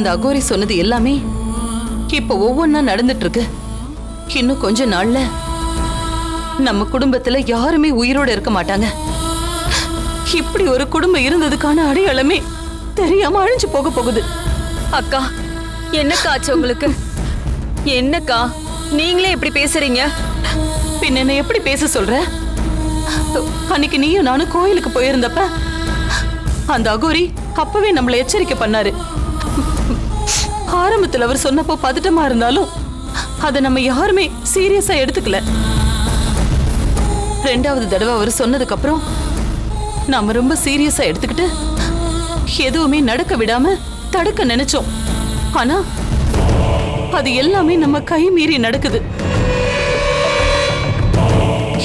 அந்த அகோரி சொன்னது எல்லாமே இப்ப ஒவ்வொன்னா நடந்துட்டு இருக்கு இன்னும் கொஞ்ச நாள்ல நம்ம குடும்பத்துல யாருமே உயிரோட இருக்க மாட்டாங்க. இப்படி ஒரு குடும்பம் இருந்ததுக்கான அடையாளமே தெரியாம அழிஞ்சு போக போகுது. அக்கா என்னக்கா ஆச்சு உங்களுக்கு? என்னக்கா? நீங்களே இப்படி பேசுறீங்க? பின்ன என்ன எப்படி பேச சொல்ற? அன்னைக்கு நீயும் நானும் கோயிலுக்கு போயிருந்தப்ப அந்த அகோரி அப்பவே நம்மள எச்சரிக்கை பண்ணாரு. ஆரம்பத்துல அவர் சொன்னப்போ பதட்டமா இருந்தாலும் அதை நம்ம யாருமே சீரியஸா எடுத்துக்கல. ரெண்டாவது தடவை அவர் சொன்னதுக்கு அப்புறம் நாம ரொம்ப சீரியஸா எடுத்துக்கிட்டு எதுவுமே நடக்க விடாம தடுக்க நினைச்சோம். ஆனா அது எல்லாமே நம்ம கை மீறி நடக்குது.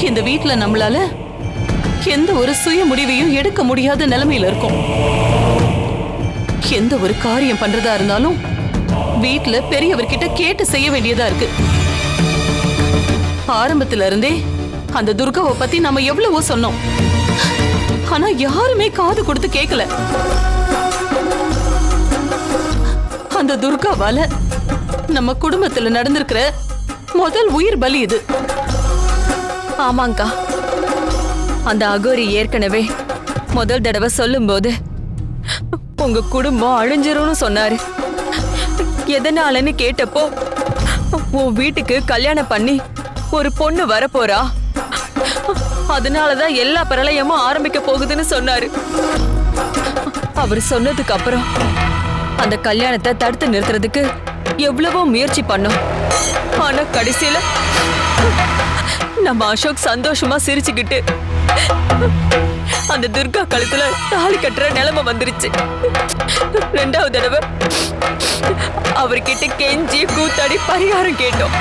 இந்த வீட்டுல நம்மளால எந்த ஒரு சுய முடிவையும் எடுக்க முடியாத நிலைமையில இருக்கும். எந்த ஒரு காரியம் பண்றதா இருந்தாலும் வீட்டுல பெரியவர்கிட்ட கேட்டு செய்ய வேண்டியதா இருக்கு. ஆரம்பத்துல இருந்தே அந்த துர்காவை பத்தி நம்ம எவ்வளவோ சொன்னோம். ஆனா யாருமே காது கொடுத்து கேட்கல அந்த துர்காவால நம்ம குடும்பத்துல நடந்திருக்கிற முதல் உயிர் பலி இது. ஆமாங்கா. அந்த அகோரி ஏற்கனவே முதல் தடவை சொல்லும்போது உங்க குடும்பம் அழிஞ்சிரும்னு சொன்னாரு. எதனாலன்னு கேட்டப்போ உன் வீட்டுக்கு கல்யாணம் பண்ணி ஒரு பொண்ணு வரப்போறா. அதனாலதான் எல்லா பிரளயமும் ஆரம்பிக்க போகுதுன்னு சொன்னாரு. அவர் சொன்னதுக்கு அப்புறம் அந்த கல்யாணத்தை தடுத்து நிறுத்துறதுக்கு எவ்வளவோ முயற்சி பண்ணோம். ஆனா கடைசியில நம்ம அசோக் சந்தோஷமா சிரிச்சுக்கிட்டு அந்த துர்கா கழுத்துல தாலி கட்டுற நிலைமை வந்துருச்சு. ரெண்டாவது தடவை அவர்கிட்ட கெஞ்சி கூத்தாடி பரிகாரம் கேட்டோம்.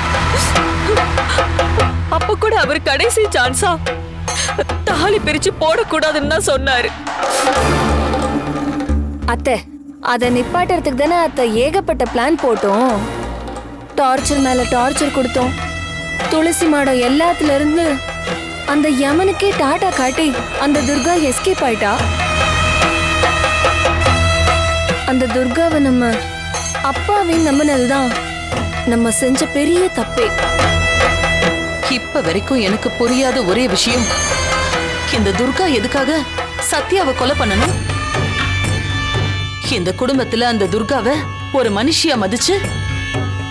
அப்ப கூட அவர் கடைசி சான்ஸா தாலி பிரிச்சு போடக்கூடாதுன்னு தான் சொன்னாரு. அத்தை அதை நிப்பாட்டுறதுக்கு தானே அத்தை ஏகப்பட்ட பிளான் போட்டோம். டார்ச்சர் மேல டார்ச்சர் கொடுத்தோம். துளசி மாடம் எல்லாத்துல இருந்து அந்த யமனுக்கே டாட்டா காட்டி அந்த துர்கா எஸ்கேப் ஆயிட்டா? அந்த துர்காவை நம்ம அப்பாவே நம்பினதுதான் நம்ம செஞ்ச பெரிய தப்பே. இப்ப வரைக்கும் எனக்கு புரியாத ஒரே விஷயம் இந்த துர்கா எதுக்காக சத்யாவை கொலை பண்ணணும்? இந்த குடும்பத்துல அந்த துர்காவை ஒரு மனுஷியா மதிச்சு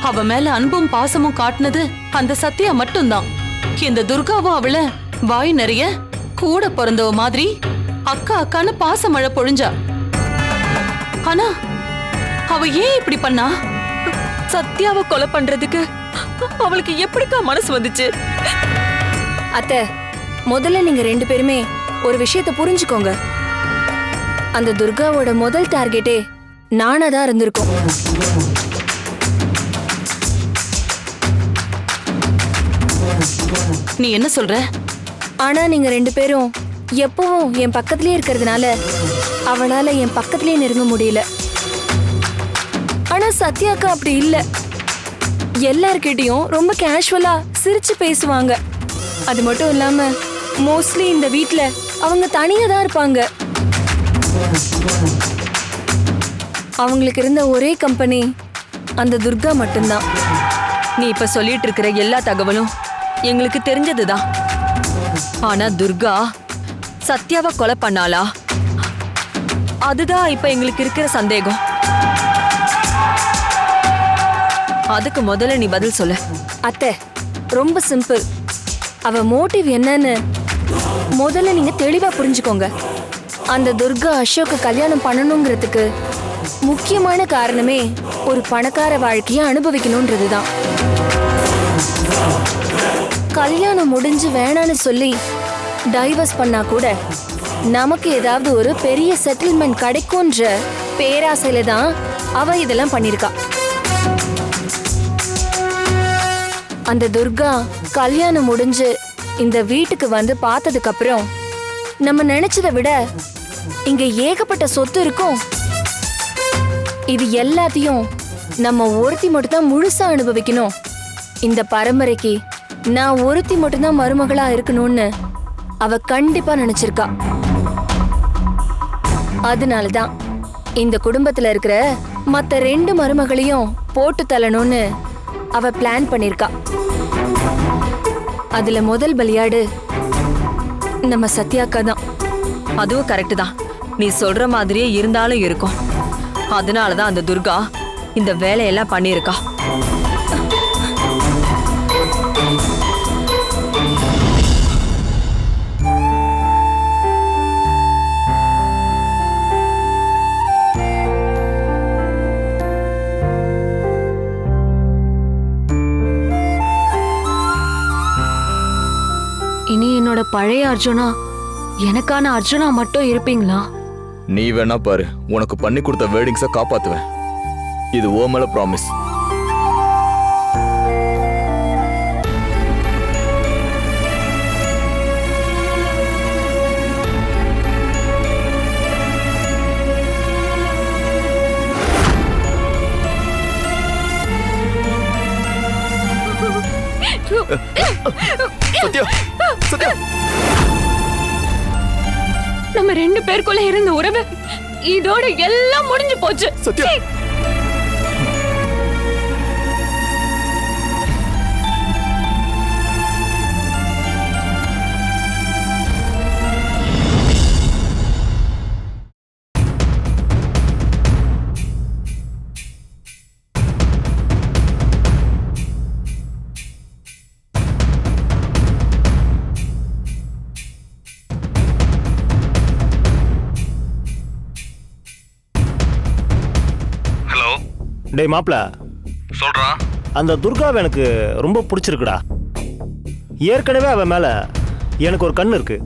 அவ மேல அன்பும் பாசமும் காட்டுனது அந்த சத்யா மட்டும்தான். இந்த துர்காவும் அவள வாய் நிறைய கூட பிறந்தவ மாதிரி அக்கா அக்கான்னு பாசமழை பொழிஞ்சா. ஆனா அவ ஏன் இப்படி பண்ணா? சத்யாவை கொலை பண்றதுக்கு அவளுக்கு எப்படிக்கா மனசு வந்துச்சு? அத்தை முதல்ல நீங்க ரெண்டு பேருமே ஒரு விஷயத்த புரிஞ்சுக்கோங்க. அந்த துர்காவோட முதல் டார்கெட்டே நானா தான் இருந்திருக்கோம். நீ என்ன சொல்ற? ஆனா நீங்க ரெண்டு பேரும் எப்பவும் என் பக்கத்திலே இருக்கிறதுனால அவனால என் பக்கத்திலே நெருங்க முடியல. ஆனா சத்யாக்கா அப்படி இல்ல. எல்லார்கிட்டயும் ரொம்ப கேஷுவலா சிரிச்சு பேசுவாங்க. அது மட்டும் இல்லாம மோஸ்ட்லி இந்த வீட்ல அவங்க தனியா தான் இருப்பாங்க. அவங்களுக்கு இருந்த ஒரே கம்பெனி அந்த துர்கா மட்டும்தான். நீ இப்ப சொல்லிட்டு இருக்கிற எல்லா தகவலும் எங்களுக்கு தெரிஞ்சதுதான். ஆனா துர்கா சத்யாவை கொலை பண்ணாளா? அதுதான் இப்ப எங்களுக்கு இருக்கிற சந்தேகம். அதுக்கு முதல்ல நீ பதில் சொல்லு. அத்தை ரொம்ப சிம்பிள் அவ மோட்டிவ் என்னன்னு முதல்ல நீங்க தெளிவா புரிஞ்சுக்கோங்க. அந்த துர்கா அசோக்க கல்யாணம் பண்ணணுங்கிறதுக்கு முக்கியமான காரணமே ஒரு பணக்கார வாழ்க்கையை அனுபவிக்கணும்ன்றதுதான். கல்யாணம் முடிஞ்சு வேணான்னு சொல்லி டைவர்ஸ் பண்ணா கூட நமக்கு ஏதாவது ஒரு பெரிய செட்டில்மெண்ட் கிடைக்கும்ன்ற பேராசையில தான் அவ இதெல்லாம் பண்ணிருக்கா அந்த துர்கா கல்யாணம் முடிஞ்சு இந்த வீட்டுக்கு வந்து பார்த்ததுக்கு அப்புறம் நம்ம நினைச்சதை விட இங்க ஏகப்பட்ட சொத்து இருக்கும். இது எல்லாத்தையும் நம்ம ஒருத்தி மட்டும் தான் முழுசா அனுபவிக்கணும். இந்த பரம்பரைக்கு நான் ஒருத்தி மட்டும்தான் மருமகளா இருக்கணும்னு அவ கண்டிப்பா நினைச்சிருக்கா. அதனாலதான் இந்த குடும்பத்துல இருக்கிற மத்த ரெண்டு மருமகளையும் போட்டு தள்ளணும்னு அவ பிளான் பண்ணிருக்கா. அதுல முதல் பலியாடு நம்ம சத்யாக்கா தான். அதுவும் கரெக்ட் தான். நீ சொல்ற மாதிரியே இருந்தாலும் இருக்கும். அதனால தான் அந்த துர்கா இந்த வேலையெல்லாம் பண்ணியிருக்கா. பழைய அர்ஜுனா எனக்கான அர்ஜுனா மட்டும் இருப்பீங்களா? நீ வேணா பாரு உனக்கு பண்ணி கொடுத்த வேர்டிங்ஸை காப்பாத்துவேன். இது ஓ மேல ப்ராமிஸ் நம்ம ரெண்டு பேருக்குள்ள இருந்த உறவு இதோட எல்லாம் முடிஞ்சு போச்சு. சத்யா டேய் மாப்ள. சொல்றா. அந்த துர்காவை எனக்கு ரொம்ப பிடிச்சிருக்குடா. ஏற்கனவே அவன் மேல எனக்கு ஒரு கண்ணு இருக்கு.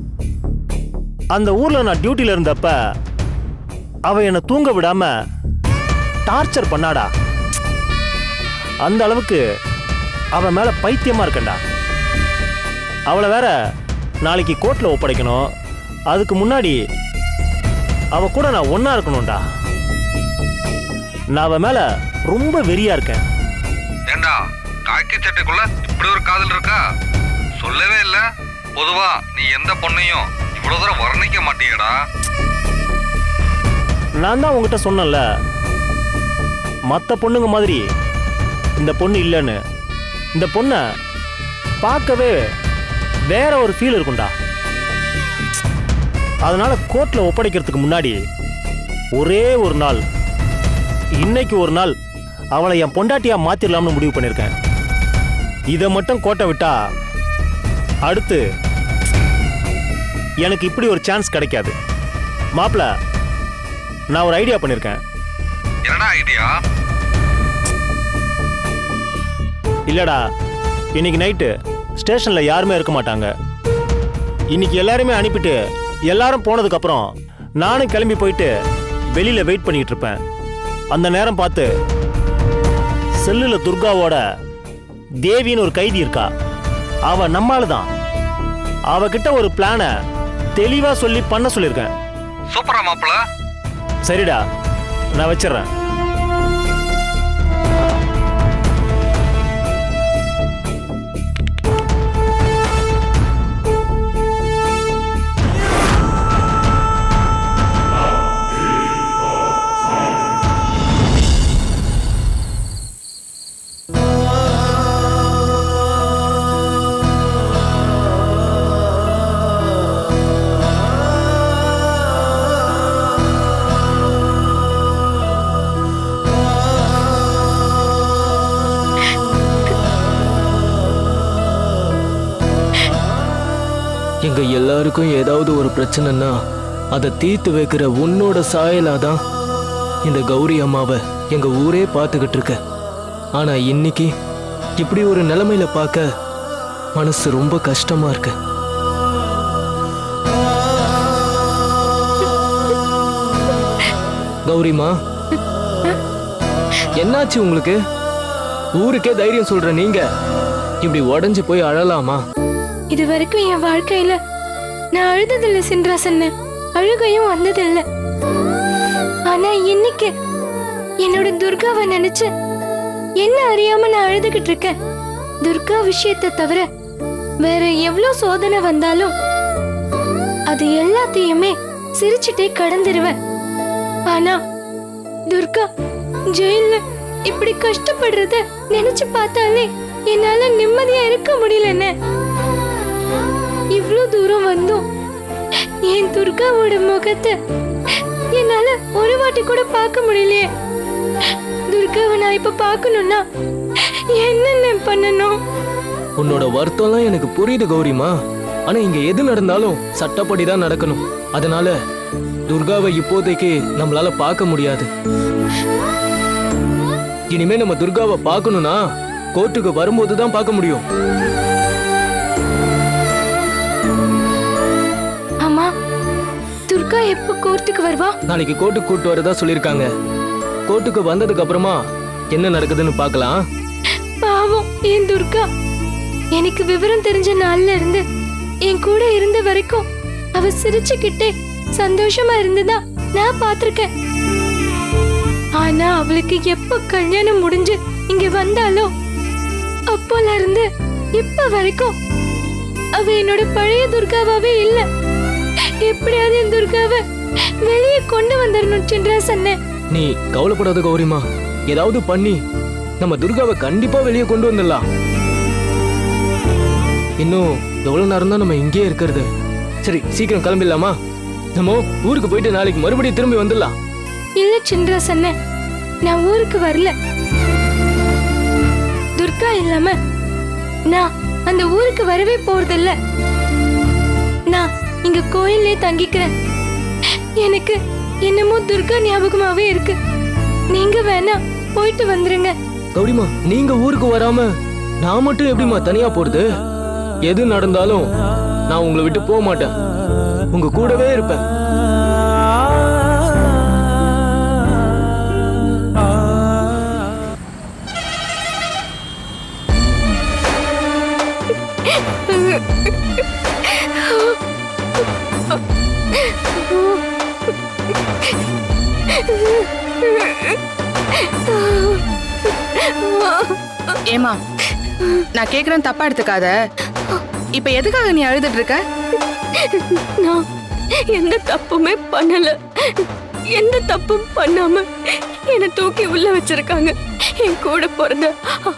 அந்த ஊர்ல நான் டியூட்டில இருந்தப்ப அவ என்னை தூங்க விடாம டார்ச்சர் பண்ணாடா. அந்த அளவுக்கு அவன் மேல பைத்தியமா இருக்கேன்டா. அவளை வேற நாளைக்கு கோர்ட்ல ஒப்படைக்கணும். அதுக்கு முன்னாடி அவ கூட நான் ஒண்ணா இருக்கணும்டா. நான் அவ மேல ரொம்ப வெறியா இருக்கேன். ஏண்டா காக்கி சட்டைக்குள்ள இப்படி ஒரு காதல் இருக்கா? சொல்லவே இல்ல. பொதுவா நீ எந்த பொண்ணையும் இவ்வளவு தூரம் வர்ணிக்க மாட்டியடா. நான் தான் உங்ககிட்ட சொன்னேன்ல மற்ற பொண்ணுங்க மாதிரி இந்த பொண்ணு இல்லைன்னு. இந்த பொண்ணை பார்க்கவே வேற ஒரு ஃபீல் இருக்கும்டா. அதனால கோர்ட்ல ஒப்படைக்கிறதுக்கு முன்னாடி ஒரே ஒரு நாள் இன்னைக்கு ஒரு நாள் அவளை என் பொண்டாட்டியா மாத்திரலாம்னு முடிவு பண்ணியிருக்கேன். இதை மட்டும் கோட்டை விட்டா அடுத்து எனக்கு இப்படி ஒரு சான்ஸ் கிடைக்காது. மாப்பிள்ள நான் ஒரு ஐடியா பண்ணியிருக்கேன். என்னடா ஐடியா இல்லடா இன்னைக்கு நைட்டு ஸ்டேஷன்ல யாருமே இருக்க மாட்டாங்க. இன்னைக்கு எல்லாருமே அனுப்பிட்டு எல்லாரும் போனதுக்கு அப்புறம் நானும் கிளம்பி போயிட்டு வெளியில வெயிட் பண்ணிட்டு இருப்பேன். அந்த நேரம் பார்த்து செல்லுல துர்காவோட தேவின்னு ஒரு கைதி இருக்கா? அவ நம்மால தான் அவகிட்ட ஒரு பிளானை தெளிவா சொல்லி பண்ண சொல்லியிருக்கேன். சூப்பரா சரிடா நான் வச்சிடுறேன். எல்லாருக்கும் ஏதாவது ஒரு பிரச்சனைன்னா அதை தீர்த்து வைக்கிற உன்னோட சாயலாதான் இந்த கௌரி அம்மாவை எங்க ஊரே பார்த்துக்கிட்டு இருக்க. ஆனால் இன்னைக்கு இப்படி ஒரு நிலைமையில பார்க்க மனசு ரொம்ப கஷ்டமா இருக்கு. கௌரிமா என்னாச்சு உங்களுக்கு? ஊருக்கே தைரியம் சொல்ற நீங்க இப்படி உடஞ்சு போய் அழலாமா? இது வரைக்கும் என் வாழ்க்கையில நான் அழுததில்லை சின்ராசன்னு அழுகையும் வந்ததில்லை. ஆனா இன்னைக்கு என்னோட துர்காவை நினைச்சு என்ன அறியாம நான் அழுதுகிட்டு இருக்கேன்? துர்கா விஷயத்தை தவிர வேற எவ்வளவு சோதனை வந்தாலும் அது எல்லாத்தையுமே சிரிச்சுட்டே கடந்துருவேன். ஆனா துர்கா ஜெயில்ல இப்படி கஷ்டப்படுறத நினைச்சு பார்த்தாலே என்னால நிம்மதியா இருக்க முடியலன்னு இவ்வளோ தூரம் வந்தோம் என் துர்காவோட முகத்தை என்னால ஒரு வாட்டி கூட பார்க்க முடியலையே. துர்காவை நான் இப்ப பார்க்கணும்னா என்னென்ன பண்ணணும்? உன்னோட வருத்தம்லாம் எனக்கு புரியுது கௌரிமா. ஆனா இங்க எது நடந்தாலும் சட்டப்படி தான் நடக்கணும். அதனால துர்காவை இப்போதைக்கு நம்மளால பார்க்க முடியாது. இனிமே நம்ம துர்காவை பார்க்கணும்னா கோர்ட்டுக்கு வரும்போது தான் பார்க்க முடியும். துர்கா எப்போ கோர்ட்டுக்கு வருவா? நாளைக்கு கோர்ட்டுக்கு கூட்டு வரதா சொல்லியிருக்காங்க. கோர்ட்டுக்கு வந்ததுக்கு அப்புறமா என்ன நடக்குதுன்னு பார்க்கலாம். பாவம் என் துர்கா? எனக்கு விவரம் தெரிஞ்ச நாள்ல இருந்து என் கூட இருந்த வரைக்கும் அவ சிரிச்சுக்கிட்டே சந்தோஷமா இருந்ததா நான் பார்த்திருக்கேன். ஆனா அவளுக்கு எப்ப கல்யாணம் முடிஞ்சு இங்க வந்தாலோ அப்போல இருந்து இப்ப வரைக்கும் அவ என்னோட பழைய துர்காவாவே இல்ல. எப்படியாவது என் துர்காவை வெளியே கொண்டு வந்துடணும் சென்றா சொன்னேன். நீ கவலைப்படாத கௌரிமா. ஏதாவது பண்ணி நம்ம துர்காவை கண்டிப்பா வெளியே கொண்டு வந்துடலாம். இன்னும் எவ்வளவு நேரம் தான் நம்ம இங்கேயே இருக்கிறது? சரி சீக்கிரம் கிளம்பிடலாமா? நம்ம ஊருக்கு போயிட்டு நாளைக்கு மறுபடியும் திரும்பி வந்துடலாம். இல்ல சின்ரா சொன்ன நான் ஊருக்கு வரல. துர்கா இல்லாம நான் அந்த ஊருக்கு வரவே போறதில்ல. நான் இங்க கோயிலே தங்கிக்கிறேன் எனக்கு என்னமோ துர்கா ஞாபகமாவே இருக்கு. நீங்க வேணா போயிட்டு வந்துருங்க. கௌரிமா நீங்க ஊருக்கு வராம நான் மட்டும் எப்படிம்மா தனியா போறது? எது நடந்தாலும் நான் உங்களை விட்டு போக மாட்டேன். உங்க கூடவே இருப்பேன். ஏமா நான் கேக்குறேன் தப்பா எடுத்துக்காத. இப்ப எதுக்காக நீ அழுதுட்டு இருக்க? நான் எந்த தப்புமே பண்ணல. எந்த தப்பும் பண்ணாம என்னை தூக்கி உள்ள வச்சிருக்காங்க. என் கூட பிறந்த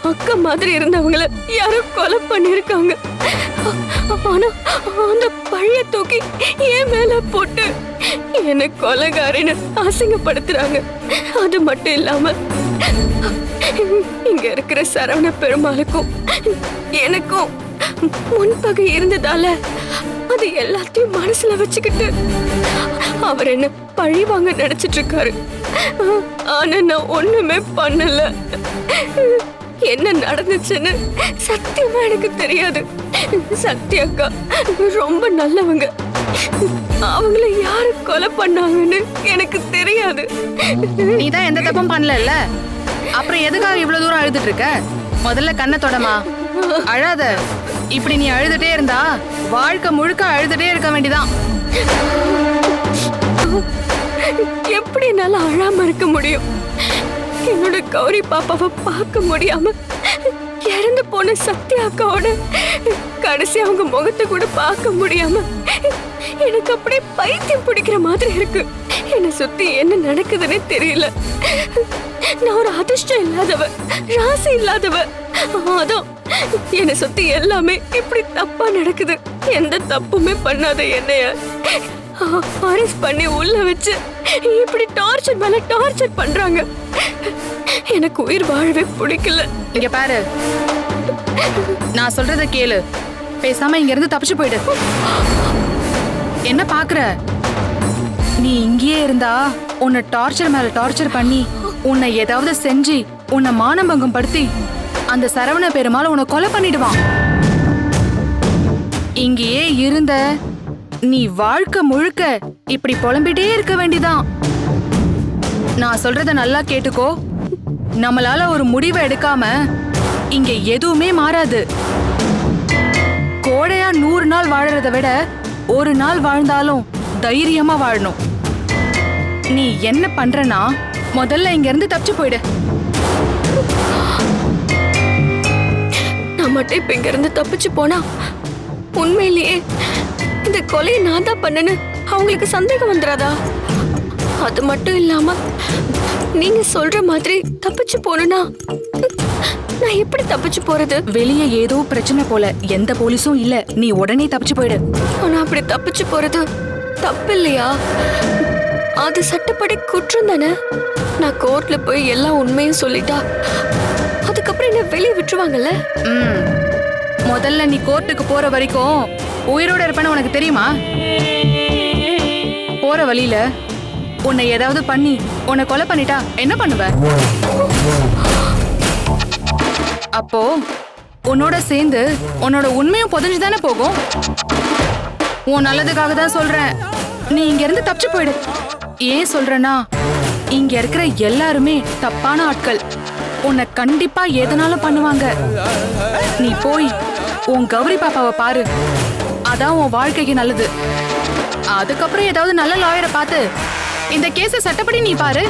அக்கா மாதிரி இருந்தவங்கள யாரோ கொலை பண்ணிருக்காங்க ஆனா அந்த பழைய தூக்கி என் மேல போட்டு என்னை கொலைகாரின்னு அசிங்கப்படுத்துறாங்க. அது மட்டும் இல்லாம இங்க இருக்கிற சரவண பெருமாளுக்கும் எனக்கும் முன்பகை இருந்ததால அது எல்லாத்தையும் மனசுல வச்சுக்கிட்டு அவர் என்ன பழி வாங்க நினைச்சிட்டு இருக்காரு ஆனா நான் ஒண்ணுமே பண்ணல. என்ன நடந்துச்சுன்னு சத்தியமா எனக்கு தெரியாது. சக்தி அக்கா ரொம்ப நல்லவங்க. அவங்கள யாரு கொலை பண்ணாங்கன்னு எனக்கு தெரியாது. நீ தான் எந்த தப்பும் பண்ணல அப்புறம் எதுக்காக இவ்வளவு தூரம் அழுதுட்டு இருக்க முதல்ல கண்ணை தொடமா. அழாத. இப்படி நீ அழுதுட்டே இருந்தா வாழ்க்கை முழுக்க அழுதுட்டே இருக்க வேண்டிதான். எப்படி என்னால அழாம இருக்க முடியும்? என்னோட கௌரி பாப்பாவை பார்க்க முடியாம இறந்து போன சத்யா அக்காவோட கடைசி அவங்க முகத்தை கூட பார்க்க முடியாம எனக்கு அப்படியே பைத்தியம் பிடிக்கிற மாதிரி இருக்கு. என்னை சுத்தி என்ன நடக்குதுன்னே தெரியல. நான் ஒரு அதிர்ஷ்டம் இல்லாதவ ராசி இல்லாதவ. அதான் என்னை சுத்தி எல்லாமே இப்படி தப்பா நடக்குது. எந்த தப்புமே பண்ணாத என்னைய. அரெஸ்ட் பண்ணி உள்ள வச்சு இப்படி டார்ச்சர் மேல டார்ச்சர் பண்றாங்க. எனக்கு உயிர் வாழவே பிடிக்கல. இங்க பாரு. நான் சொல்றத கேளு. பேசாம இங்க இருந்து தப்பிச்சு போயிடு. என்ன பாக்குற? நீ இங்கேயே இருந்தா உன்னை டார்ச்சர் மேல டார்ச்சர் பண்ணி உன்னை ஏதாவது செஞ்சு உன்னை மானபங்கம் படுத்தி அந்த சரவண பெருமாள் உன்னை கொலை பண்ணிடுவான். இங்கேயே இருந்த நீ வாழ்க்கை முழுக்க இப்படி புலம்பிட்டே இருக்க வேண்டிதான். நான் சொல்றத நல்லா கேட்டுக்கோ. நம்மளால ஒரு முடிவை எடுக்காம இங்க எதுவுமே மாறாது. கோடையா நூறு நாள் வாழறத விட ஒரு நாள் வாழ்ந்தாலும் தைரியமா வாழணும். நீ என்ன பண்றனா முதல்ல இங்க இருந்து தப்பிச்சு போயிடு. நான் மட்டும் இப்ப இங்க இருந்து தப்பிச்சு போனா உண்மையிலேயே இந்த கொலையை நான் தான் பண்ணேன்னு அவங்களுக்கு சந்தேகம் வந்துடாதா அது மட்டும் இல்லாம நீங்க சொல்ற மாதிரி தப்பிச்சு போனா நான் எப்படி தப்பிச்சு போறது? வெளியே ஏதோ பிரச்சனை போல எந்த போலீஸும் இல்ல. நீ உடனே தப்பிச்சு போயிடு. ஆனா அப்படி தப்பிச்சு போறது தப்பு இல்லையா அது சட்டப்படி குற்றம் தானே? நான் கோர்ட்ல போய் எல்லா உண்மையும் சொல்லிட்டா அதுக்கப்புறம் என்ன வெளியே விட்டுருவாங்கல்ல? ம். முதல்ல நீ கோர்ட்டுக்கு போற வரைக்கும் உயிரோட இருப்பேன்னு உனக்கு தெரியுமா? போற வழியில உன்னை ஏதாவது பண்ணி உன்னை கொலை பண்ணிட்டா என்ன பண்ணுவ? அப்போ உன்னோட சேர்ந்து உன்னோட உண்மையும் புதஞ்சு தானே போகும்? உன் நல்லதுக்காக தான் சொல்றேன். நீ இங்க இருந்து தப்பிச்சு போயிடு. ஏன் சொல்றேன்னா இங்க இருக்கிற எல்லாருமே தப்பான ஆட்கள். உன்னை கண்டிப்பா எதனாலும் பண்ணுவாங்க. நீ போய் உன் கௌரி பாப்பாவை பாரு. அதான் உன் வாழ்க்கைக்கு நல்லது. அதுக்கப்புறம் ஏதாவது நல்ல லாயரை பார்த்து இந்த கேஸ சட்டப்படி நீ பாரு.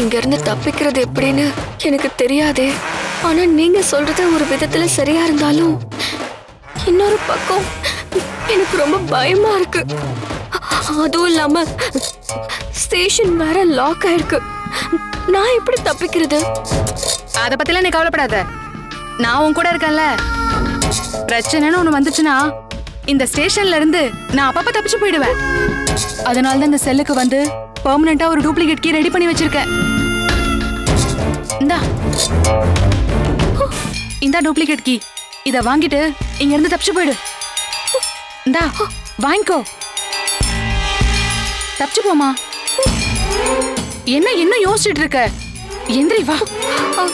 இங்க இருந்து தப்பிக்கிறது எப்படின்னு எனக்கு தெரியாதே. ஆனா நீங்க சொல்றது ஒரு விதத்துல சரியா இருந்தாலும் இன்னொரு பக்கம் எனக்கு ரொம்ப பயமா இருக்கு. அதுவும் இல்லாம ஸ்டேஷன் வேற லாக் ஆயிருக்கு. நான் எப்படி தப்பிக்கிறது? அத பத்திலாம் நீ கவலைப்படாத. நான் உன் கூட இருக்கேன்ல. பிரச்சனைன்னு ஒண்ணு வந்துச்சுன்னா இந்த ஸ்டேஷன்ல இருந்து நான் அப்பப்ப தப்பிச்சு போயிடுவேன். அதனால தான் இந்த செல்லுக்கு வந்து பெர்மனண்டா ஒரு டூப்ளிகேட் கீ ரெடி பண்ணி வச்சிருக்கேன் இந்தா. இந்தா டூப்ளிகேட் கீ இத வாங்கிட்டு இங்க இருந்து தப்பிச்சு போயிடு. இந்தா வாங்கிக்கோ. தப்பிச்சு போமா என்ன இன்னும் யோசிச்சுட்டு இருக்க? எந்திரி வா வா.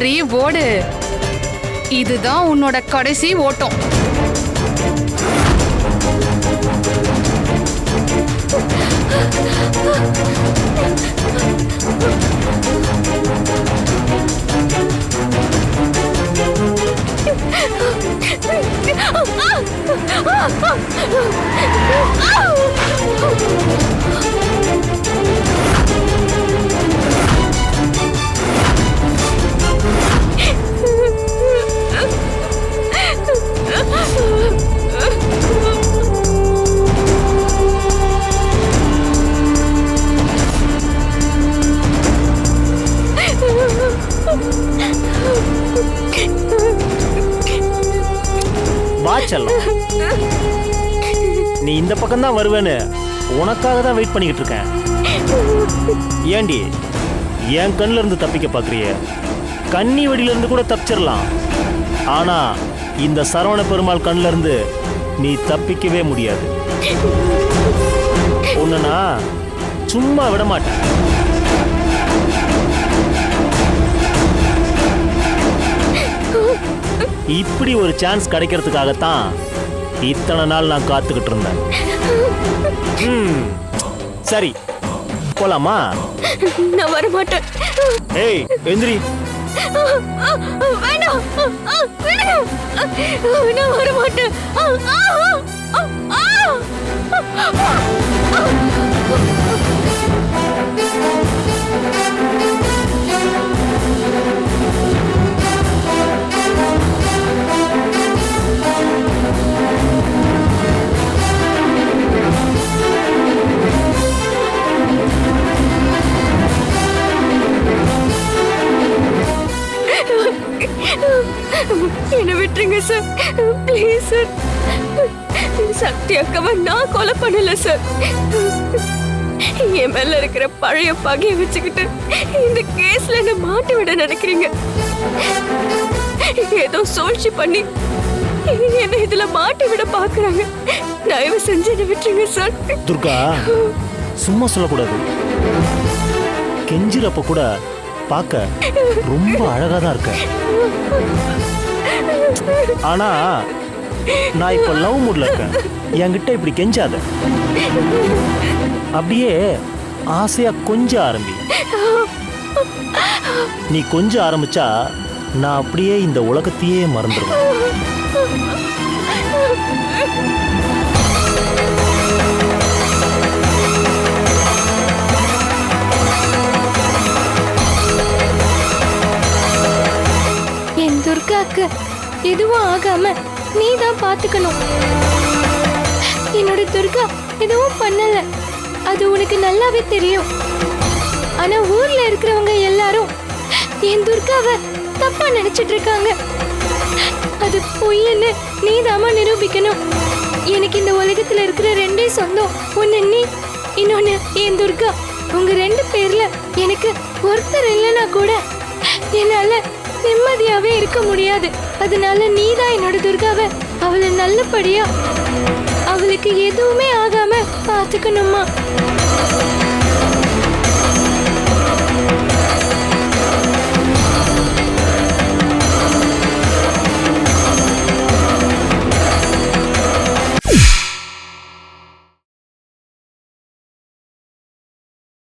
ஓடுறி ஓடு இதுதான் உன்னோட கடைசி ஓட்டம் Oh! பக்கம்தான் தான் வருவேன்னு உனக்காக தான் வெயிட் பண்ணிக்கிட்டு இருக்கேன். ஏண்டி என் கண்ணில் இருந்து தப்பிக்க பார்க்குறிய கன்னி வெடியிலேருந்து கூட தப்பிச்சிடலாம் ஆனா இந்த சரவண பெருமாள் கண்ணுல இருந்து நீ தப்பிக்கவே முடியாது. ஒன்றுனா சும்மா விட மாட்டேன். இப்படி ஒரு சான்ஸ் கிடைக்கிறதுக்காகத்தான் இத்தனை நாள் நான் காத்துக்கிட்டு இருந்தேன். சரி போலாமா? நான் வர மாட்டேன் ஏய் எந்திரி. வேணாம். வர மாட்டேன் என்ன please sir please sir Sakthi அக்காவை நான் கொலை பண்ணல சார் என் மேல இருக்கிற பழைய பகையை வச்சுக்கிட்டு இந்த கேஸ்ல என்ன மாட்டி விட நினைக்கிறீங்க? ஏதோ சூழ்ச்சி பண்ணி என்ன இதுல மாட்டி விட பாக்குறாங்க தயவு செஞ்சு என்ன விட்டுருங்க சார் துர்கா சும்மா சொல்லக்கூடாது. கெஞ்சிறப்ப கூட பார்க்க ரொம்ப அழகா தான் இருக்க. ஆனா நான் இப்ப லவ் மூட்ல இருக்கேன். என்கிட்ட இப்படி கெஞ்சாத. அப்படியே ஆசையா கொஞ்சம் ஆரம்பி. நீ கொஞ்சம் ஆரம்பிச்சா நான் அப்படியே இந்த உலகத்தையே மறந்துடுவேன் என் துர்காக்கு எதுவும் ஆகாம நீ தான் பார்த்துக்கணும் என்னோட துர்கா எதுவும் பண்ணல. அது உனக்கு நல்லாவே தெரியும். ஆனா ஊர்ல இருக்கிறவங்க எல்லாரும் என் துர்காவை தப்பா நினைச்சிட்டு இருக்காங்க. அது பொய்ன்னு நீ நிரூபிக்கணும். எனக்கு இந்த உலகத்துல இருக்கிற ரெண்டே சொந்தம் ஒன்னு நீ இன்னொன்னு என் துர்கா. உங்க ரெண்டு பேர்ல எனக்கு ஒருத்தர் இல்லைன்னா கூட என்னால நிம்மதியாவே இருக்க முடியாது. அதனால நீதான் என்னோட துர்காவை அவளை நல்லபடியா அவளுக்கு எதுவுமே ஆகாம பாத்துக்கணுமா